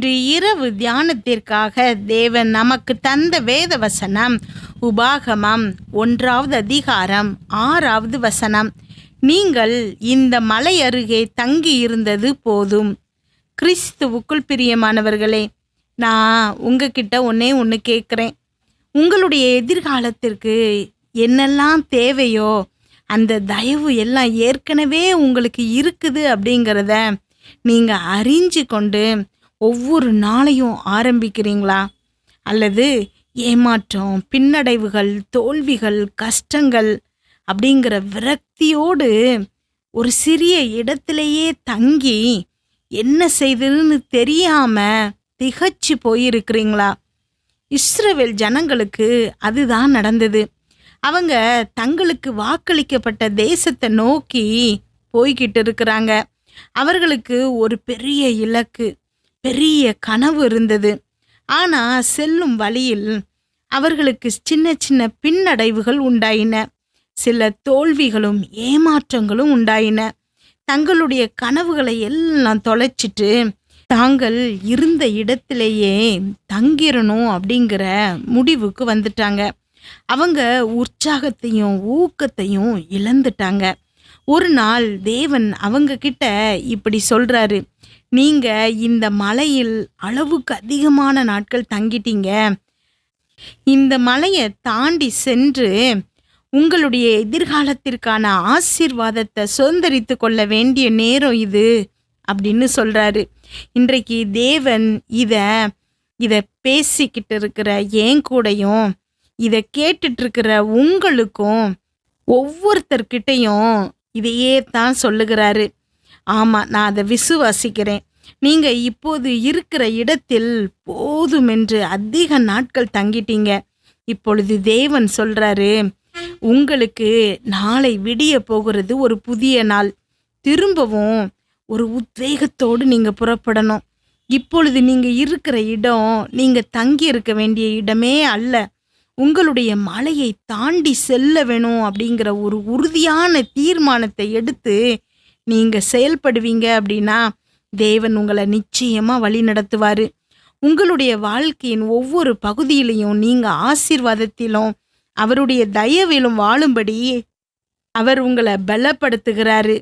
இன்று இரவு தியானத்திற்காக தேவன் நமக்கு தந்த வேத வசனம் உபாகமம் ஒன்றாவது அதிகாரம் ஆறாவது வசனம். நீங்கள் இந்த மலை அருகே தங்கி இருந்தது போதும். கிறிஸ்துவுக்குள் பிரியமானவர்களே நான் உங்ககிட்ட ஒன்னே ஒன்று கேட்குறேன். உங்களுடைய எதிர்காலத்திற்கு என்னெல்லாம் தேவையோ அந்த தயவு எல்லாம் ஏற்கனவே உங்களுக்கு இருக்குது அப்படிங்கிறத நீங்கள் அறிஞ்சு கொண்டு ஒவ்வொரு நாளையும் ஆரம்பிக்கிறீங்களா? அல்லது ஏமாற்றம் பின்னடைவுகள் தோல்விகள் கஷ்டங்கள் அப்படிங்கிற விரக்தியோடு ஒரு சிறிய இடத்திலேயே தங்கி என்ன செய்ததுன்னு தெரியாம திகச்சு போயிருக்கிறீங்களா? இஸ்ரவேல் ஜனங்களுக்கு அதுதான் நடந்தது. அவங்க தங்களுக்கு வாக்களிக்கப்பட்ட தேசத்தை நோக்கி போய்கிட்டு இருக்கிறாங்க. அவர்களுக்கு ஒரு பெரிய இலக்கு. பெரிய கனவு இருந்தது. ஆனா செல்லும் வழியில் அவர்களுக்கு சின்ன சின்ன பின்னடைவுகள் உண்டாயின. சில தோல்விகளும் ஏமாற்றங்களும் உண்டாயின. தங்களுடைய கனவுகளை எல்லாம் தொலைச்சிட்டு தாங்கள் இருந்த இடத்திலேயே தங்கிடணும் அப்படிங்கிற முடிவுக்கு வந்துட்டாங்க. அவங்க உற்சாகத்தையும் ஊக்கத்தையும் இழந்துட்டாங்க. ஒரு நாள் தேவன் அவங்க கிட்ட இப்படி சொல்றாரு. நீங்க இந்த மலையில் அளவுக்கு அதிகமான நாட்கள் தங்கிட்டீங்க. இந்த மலையை தாண்டி சென்று உங்களுடைய எதிர்காலத்திற்கான ஆசீர்வாதத்தை சுதந்திரித்து கொள்ள வேண்டிய நேரம் இது அப்படின்னு சொல்றாரு. இன்றைக்கு தேவன் இத இதை பேசிக்கிட்டு இருக்கிற என் கூடையும் இதை கேட்டுட்டு இருக்கிற உங்களுக்கும் ஒவ்வொருத்தர்கிட்டையும் இதையே தான் சொல்லுகிறாரு. ஆமாம் நான் அதை விசுவாசிக்கிறேன். நீங்கள் இப்போது இருக்கிற இடத்தில் போதுமென்று அதிக நாட்கள் தங்கிட்டீங்க. இப்பொழுது தேவன் சொல்கிறாரு உங்களுக்கு நாளை விடிய போகிறது ஒரு புதிய நாள். திரும்பவும் ஒரு உத்வேகத்தோடு நீங்கள் புறப்படணும். இப்பொழுது நீங்கள் இருக்கிற இடம் நீங்கள் தங்கி இருக்க வேண்டிய இடமே அல்ல. உங்களுடைய மலையை தாண்டி செல்ல வேணும் அப்படிங்கிற ஒரு உறுதியான தீர்மானத்தை எடுத்து நீங்கள் செயல்படுவீங்க அப்படின்னா தேவன் உங்களை நிச்சயமாக வழி நடத்துவார். உங்களுடைய வாழ்க்கையின் ஒவ்வொரு பகுதியிலையும் நீங்கள் ஆசீர்வாதத்திலும் அவருடைய தயவிலும் வாழும்படி அவர் உங்களை பலப்படுத்துகிறாரு.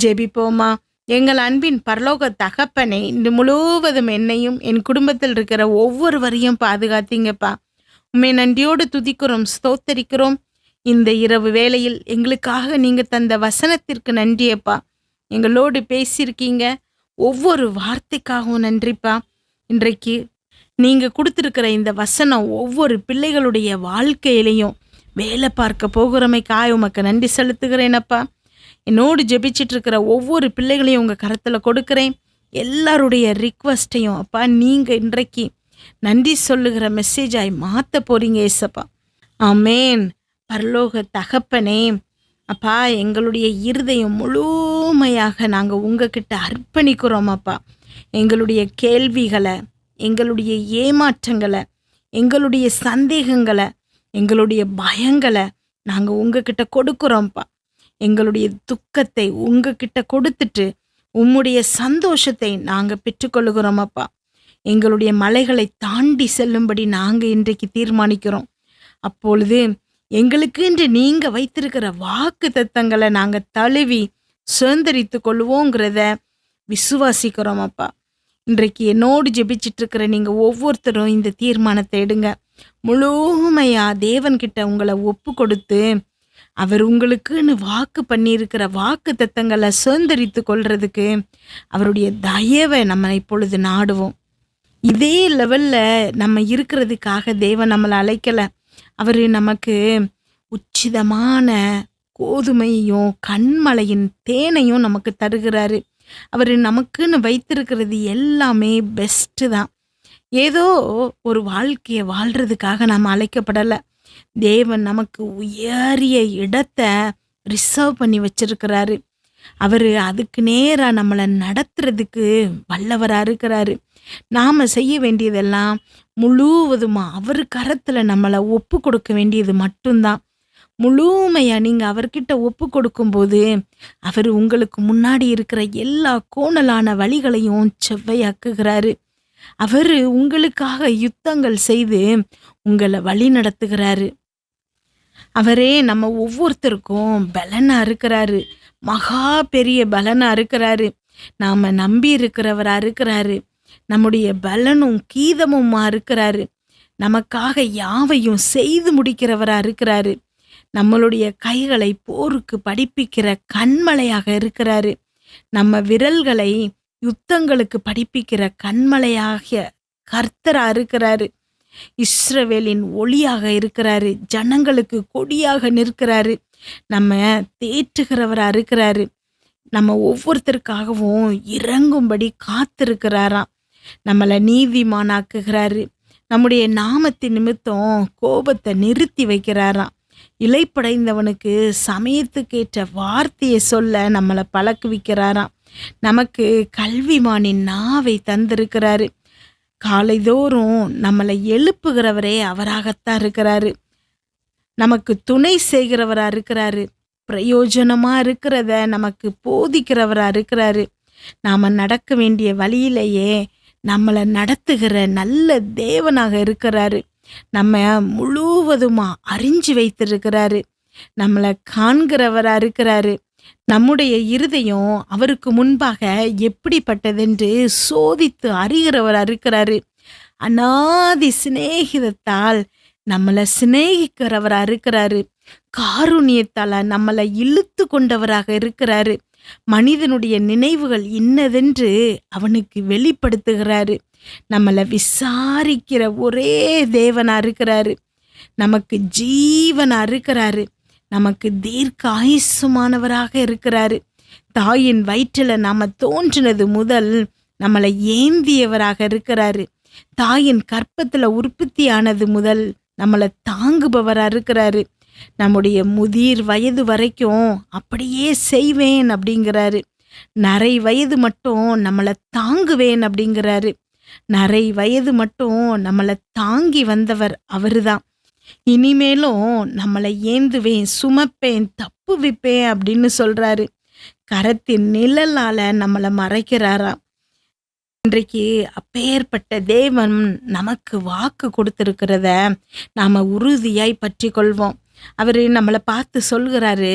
ஜெபிப்போமா? எங்கள் அன்பின் பரலோக தகப்பனை இன்று முழுவதும் என்னையும் என் குடும்பத்தில் இருக்கிற ஒவ்வொருவரையும் பாதுகாத்தீங்கப்பா. உண்மை நன்றியோடு துதிக்கிறோம் ஸ்தோத்தரிக்கிறோம். இந்த இரவு வேளையில் எங்களுக்காக நீங்கள் தந்த வசனத்திற்கு நன்றியப்பா எங்களோடு பேசியிருக்கீங்க. ஒவ்வொரு வார்த்தைக்காகவும் நன்றிப்பா இன்றைக்கு நீங்கள் கொடுத்துருக்கிற இந்த வசனம் ஒவ்வொரு பிள்ளைகளுடைய வாழ்க்கையிலையும் வேலை பார்க்க போகிறமைக்காய் உமக்கு நன்றி செலுத்துகிறேனப்பா என்னோடு ஜெபிச்சிட்டு இருக்கிற ஒவ்வொரு பிள்ளைகளையும் உங்கள் கருத்தில் கொடுக்குறேன். எல்லாருடைய ரிக்வஸ்ட்டையும் அப்பா நீங்கள் இன்றைக்கு நன்றி சொல்லுகிற மெசேஜாய் மாற்ற போகிறீங்க ஏசப்பா. ஆமேன் பரலோக தகப்பனே அப்பா எங்களுடைய இருதயம் முழுமையாக நாங்கள் உங்ககிட்ட அர்ப்பணிக்கிறோம் அப்பா. எங்களுடைய கேள்விகளை எங்களுடைய ஏமாற்றங்களை எங்களுடைய சந்தேகங்களை எங்களுடைய பயங்களை நாங்கள் உங்ககிட்ட கொடுக்குறோம்ப்பா எங்களுடைய துக்கத்தை உங்ககிட்ட கொடுத்துட்டு உம்முடைய சந்தோஷத்தை நாங்கள் பெற்றுக்கொள்ளுகிறோம் அப்பா. எங்களுடைய மலைகளை தாண்டி செல்லும்படி நாங்கள் இன்றைக்கு தீர்மானிக்கிறோம். அப்பொழுது எங்களுக்கு என்று நீங்க வைத்திருக்கிற வாக்கு தத்தங்களை நாங்க தழுவி சுதந்திரித்து கொள்வோங்கிறத விசுவாசிக்கிறோம் அப்பா இன்றைக்கு என்னோடு ஜெபிச்சிட்டு இருக்கிற நீங்க ஒவ்வொருத்தரும் இந்த தீர்மானத்தை எடுங்க. முழுமையா தேவன்கிட்ட உங்களை ஒப்பு கொடுத்து அவர் உங்களுக்குன்னு வாக்கு பண்ணியிருக்கிற வாக்கு தத்தங்களை சுதந்திரித்து கொள்றதுக்கு அவருடைய தயவை நம்ம இப்பொழுது நாடுவோம். இதே லெவலில் நம்ம இருக்கிறதுக்காக தேவன் நம்மளை அழைக்கலை. அவர் நமக்கு உச்சிதமான கோதுமையும் கண்மலையின் தேனையும் நமக்கு தருகிறாரு. அவர் நமக்குன்னு வைத்திருக்கிறது எல்லாமே பெஸ்ட்டு தான். ஏதோ ஒரு வாழ்க்கையை வாழ்கிறதுக்காக நாம் அழைக்கப்படலை. தேவன் நமக்கு உயரிய இடத்தை ரிசர்வ் பண்ணி வச்சிருக்கிறாரு. அவர் அதுக்கு நேராக நம்மளை நடத்துறதுக்கு வல்லவராக இருக்கிறாரு. நாம் செய்ய வேண்டியதெல்லாம் முழுவதுமாக அவர் கரத்தில் நம்மளை ஒப்பு கொடுக்க வேண்டியது மட்டும்தான். முழுமையாக நீங்கள் அவர்கிட்ட ஒப்பு கொடுக்கும்போது அவர் உங்களுக்கு முன்னாடி இருக்கிற எல்லா கோணலான வழிகளையும் செவ்வையாக்குகிறாரு. அவர் உங்களுக்காக யுத்தங்கள் செய்து உங்களை வழி நடத்துகிறாரு. அவரே நம்ம ஒவ்வொருத்தருக்கும் பலனாக இருக்கிறாரு. மகா பெரிய பலனா இருக்கிறாரு. நாம நம்பி இருக்கிறவரா இருக்கிறாரு. நம்முடைய பலனும் கீதமுமா இருக்கிறாரு. நமக்காக யாவையும் செய்து முடிக்கிறவரா இருக்கிறாரு. நம்மளுடைய கைகளை போருக்கு படிப்பிக்கிற கண்மலையாக இருக்கிறாரு. நம்ம விரல்களை யுத்தங்களுக்கு படிப்பிக்கிற கண்மலையாக கர்த்தரா இருக்கிறாரு. இஸ்ரவேலின் ஒளியாக இருக்கிறாரு. ஜனங்களுக்கு கொடியாக நிற்கிறாரு. நம்ம தேற்றுகிறவராக இருக்கிறாரு. நம்ம ஒவ்வொருத்தருக்காகவும் இறங்கும்படி காத்திருக்கிறாராம். நம்மளை நீதிமானாக்குகிறாரு. நம்முடைய நாமத்தின் நிமித்தம் கோபத்தை நிறுத்தி வைக்கிறாராம். இலைப்படைந்தவனுக்கு சமயத்துக்கேற்ற வார்த்தையை சொல்ல நம்மளை பழக்குவிக்கிறாராம். நமக்கு கல்விமானின் நாவை தந்திருக்கிறாரு. காலைதோறும் நம்மளை எழுப்புகிறவரே அவராகத்தான் இருக்கிறாரு. நமக்கு துணை செய்கிறவராக இருக்கிறாரு. பிரயோஜனமாக இருக்கிறத நமக்கு போதிக்கிறவராக இருக்கிறாரு. நாம் நடக்க வேண்டிய வழியிலேயே நம்மளை நடத்துகிற நல்ல தேவனாக இருக்கிறாரு. நம்ம முழுவதுமாக அறிஞ்சு வைத்திருக்கிறாரு. நம்மளை காண்கிறவராக இருக்கிறாரு. நம்முடைய இருதயம் அவருக்கு முன்பாக எப்படிப்பட்டதென்று சோதித்து அறிகிறவராக இருக்கிறாரு. அநாதி சிநேகிதத்தால் நம்மளை சிநேகிக்கிறவரா இருக்கிறாரு. காருண்யத்தால நம்மளை இழுத்து கொண்டவராக இருக்கிறாரு. மனிதனுடைய நினைவுகள் இன்னதென்று அவனுக்கு வெளிப்படுத்துகிறாரு. நம்மளை விசாரிக்கிற ஒரே தேவனா இருக்கிறாரு. நமக்கு ஜீவனா இருக்கிறாரு. நமக்கு தீர்க்க ஆயுசுமானவராக இருக்கிறாரு. தாயின் வயிற்றில் நாம தோன்றினது முதல் நம்மளை ஏந்தியவராக இருக்கிறாரு. தாயின் கற்பத்தில் உற்பத்தியானது முதல் நம்மளை தாங்குபவராக இருக்கிறாரு. நம்முடைய முதிர் வயது வரைக்கும் அப்படியே செய்வேன் அப்படிங்கிறாரு. நிறை வயது மட்டும் நம்மளை தாங்குவேன் அப்படிங்கிறாரு. நிறை வயது மட்டும் நம்மளை தாங்கி வந்தவர் அவருதான். இனிமேலும் நம்மளை ஏந்துவேன் சுமப்பேன் தப்பு விப்பேன் அப்படின்னு சொல்றாரு. கரத்தின் நிழலால நம்மளை மறைக்கிறாராம். இன்றைக்கு அப்பேற்பட்ட தேவன் நமக்கு வாக்கு கொடுத்திருக்கிறத நாம் உறுதியாய் பற்றி கொள்வோம் அவர் நம்மளை பார்த்து சொல்கிறாரு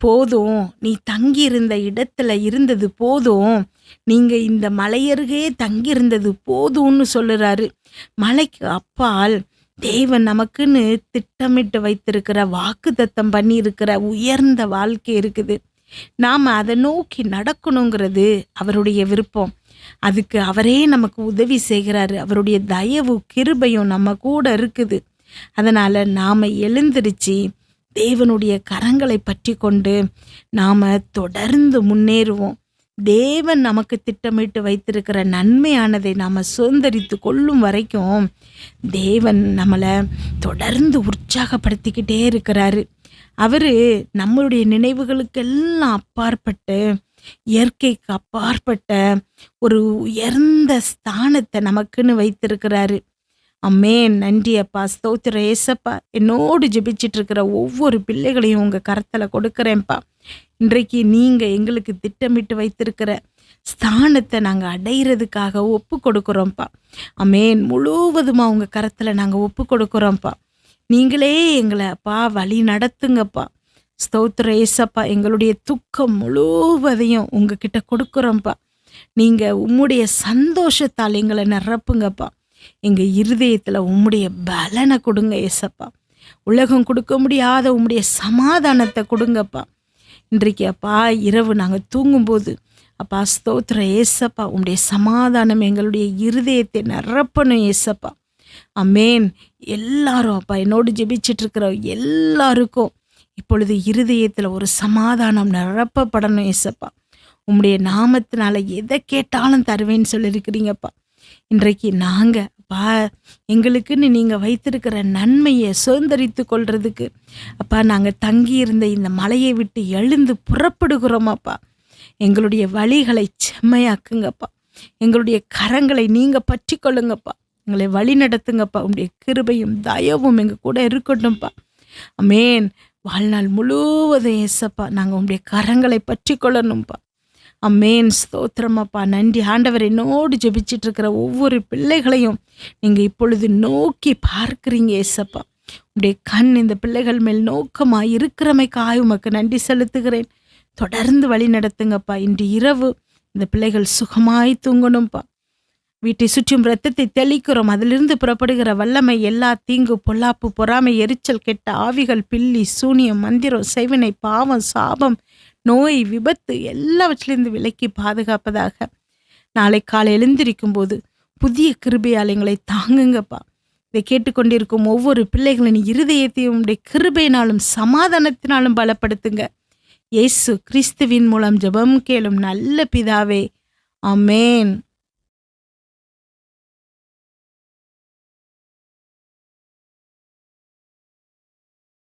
போதும் நீ தங்கி இருந்த இடத்துல இருந்தது போதும். நீங்கள் இந்த மலையருகே தங்கியிருந்தது போதும்னு சொல்லுறாரு. மலைக்கு அப்பால் தேவன் நமக்குன்னு திட்டமிட்டு வைத்திருக்கிற வாக்கு தத்தம் பண்ணியிருக்கிற உயர்ந்த வாழ்க்கை இருக்குது. நாம் அதை நோக்கி நடக்கணுங்கிறது அவருடைய விருப்பம். அதுக்கு அவரே நமக்கு உதவி செய்கிறாரு. அவருடைய தயவு கிருபையும் நம்ம கூட இருக்குது. அதனால் நாம் எழுந்திருச்சு தேவனுடைய கரங்களை பற்றி கொண்டு நாம் தொடர்ந்து முன்னேறுவோம். தேவன் நமக்கு திட்டமிட்டு வைத்திருக்கிற நன்மையானதை நாம் சுதந்திரித்து கொள்ளும் வரைக்கும் தேவன் நம்மளை தொடர்ந்து உற்சாகப்படுத்திக்கிட்டே இருக்கிறாரு. அவர் நம்மளுடைய நினைவுகளுக்கெல்லாம் அப்பாற்பட்டு இயற்கைக்கு அப்பாற்பட்ட ஒரு உயர்ந்த ஸ்தானத்தை நமக்குன்னு வைத்திருக்கிறாரு. அம்மே நன்றி அப்பா. ஸ்தோத்திர ஏசப்பா என்னோடு ஜெபிச்சிட்டு இருக்கிற ஒவ்வொரு பிள்ளைகளையும் உங்கள் கரத்தில் கொடுக்குறேன்ப்பா. இன்றைக்கு நீங்கள் எங்களுக்கு திட்டமிட்டு வைத்திருக்கிற ஸ்தானத்தை நாங்கள் அடையிறதுக்காக ஒப்பு கொடுக்குறோம்ப்பா. அமேன் முழுவதுமாக உங்கள் கரத்தில் நாங்கள் ஒப்பு கொடுக்குறோம்ப்பா. நீங்களே எங்களை அப்பா வழி நடத்துங்கப்பா. ஸ்தோத்திர ஏசப்பா எங்களுடைய துக்கம் முழுவதையும் உங்ககிட்ட கொடுக்குறோம்ப்பா. நீங்கள் உம்முடைய சந்தோஷத்தால் எங்களை நிரப்புங்கப்பா. எங்கள் இருதயத்தில் உம்முடைய பலனை கொடுங்க ஏசப்பா. உலகம் கொடுக்க முடியாத உம்முடைய சமாதானத்தை கொடுங்கப்பா. இன்றைக்கு அப்பா இரவு நாங்கள் தூங்கும்போது அப்பா ஸ்தோத்திர ஏசப்பா உம்முடைய சமாதானம் எங்களுடைய இருதயத்தை நிரப்பணும் ஏசப்பா. அமேன் எல்லாரும் அப்பா என்னோடு ஜெபிச்சிட்ருக்கிற எல்லாருக்கும் இப்பொழுது இருதயத்தில் ஒரு சமாதானம் நிரப்பப்படணும் ஏசப்பா. உம்முடைய நாமத்தினால எதை கேட்டாலும் தருவேன்னு சொல்லியிருக்கிறீங்கப்பா. இன்றைக்கு நாங்கள் அப்பா எங்களுக்குன்னு நீங்கள் வைத்திருக்கிற நன்மையை சுதந்திரித்து கொள்றதுக்கு அப்பா நாங்கள் தங்கியிருந்த இந்த மலையை விட்டு எழுந்து புறப்படுகிறோமாப்பா. எங்களுடைய வழிகளை செம்மையாக்குங்கப்பா. எங்களுடைய கரங்களை நீங்கள் பற்றி கொள்ளுங்கப்பா எங்களை வழி நடத்துங்கப்பா உங்களுடைய கிருபையும் தயவும் எங்கள் கூட இருக்கட்டும்ப்பா. அமேன் வாழ்நாள் முழுவதும் ஏசப்பா நாங்கள் உங்களுடைய கரங்களை பற்றி கொள்ளணும்ப்பா அம்மேன் ஸ்தோத்திரமப்பா. நன்றி. ஆண்டவர் என்னோடு ஜெபிச்சிட்டு இருக்கிற ஒவ்வொரு பிள்ளைகளையும் நீங்கள் இப்பொழுது நோக்கி பார்க்குறீங்க ஏசப்பா உடைய கண் இந்த பிள்ளைகள் மேல் நோக்கமாக இருக்கிறமைக்காக உமக்கு நன்றி செலுத்துகிறேன். தொடர்ந்து வழி நடத்துங்கப்பா இன்று இரவு இந்த பிள்ளைகள் சுகமாய் தூங்கணும்ப்பா வீட்டை சுற்றும் ரத்தத்தை தெளிக்கிறோம். அதிலிருந்து புறப்படுகிற வல்லமை எல்லா தீங்கு பொல்லாப்பு பொறாமை எரிச்சல் கெட்ட ஆவிகள் பில்லி சூனியம் மந்திரம் செய்வினை பாவம் சாபம் நோய் விபத்து எல்லாவற்றிலிருந்து விலக்கி பாதுகாப்பதாக. நாளை காலை எழுந்திருக்கும் போது புதிய கிருபையாலயங்களை தாங்குங்கப்பா. இதை கேட்டுக்கொண்டிருக்கும் ஒவ்வொரு பிள்ளைகளின் இருதயத்தையும் உடைய கிருபையினாலும் சமாதானத்தினாலும் பலப்படுத்துங்க. இயேசு கிறிஸ்துவின் மூலம் ஜெபம் கேளும் நல்ல பிதாவே. அமேன்